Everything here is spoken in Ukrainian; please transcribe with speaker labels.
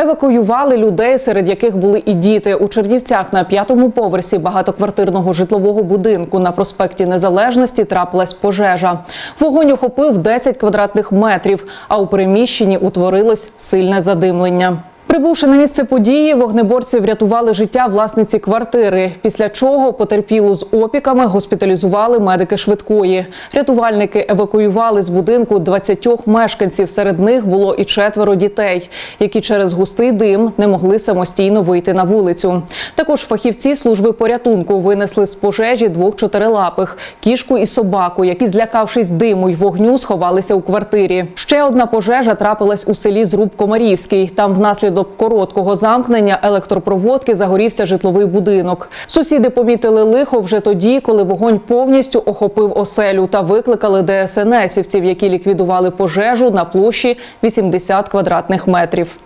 Speaker 1: Евакуювали людей, серед яких були і діти. У Чернівцях на п'ятому поверсі багатоквартирного житлового будинку на проспекті Незалежності трапилась пожежа. Вогонь охопив 10 квадратних метрів, а у приміщенні утворилось сильне задимлення. Прибувши на місце події, вогнеборці врятували життя власниці квартири. Після чого потерпілу з опіками госпіталізували медики швидкої. Рятувальники евакуювали з будинку 20 мешканців. Серед них було і четверо дітей, які через густий дим не могли самостійно вийти на вулицю. Також фахівці служби порятунку винесли з пожежі двох чотирилапих кішку і собаку, які, злякавшись диму й вогню, сховалися у квартирі. Ще одна пожежа трапилась у селі Зруб Комарівський. Там внаслідок короткого замкнення електропроводки загорівся житловий будинок. Сусіди помітили лихо вже тоді, коли вогонь повністю охопив оселю та викликали ДСНСівців, які ліквідували пожежу на площі 80 квадратних метрів.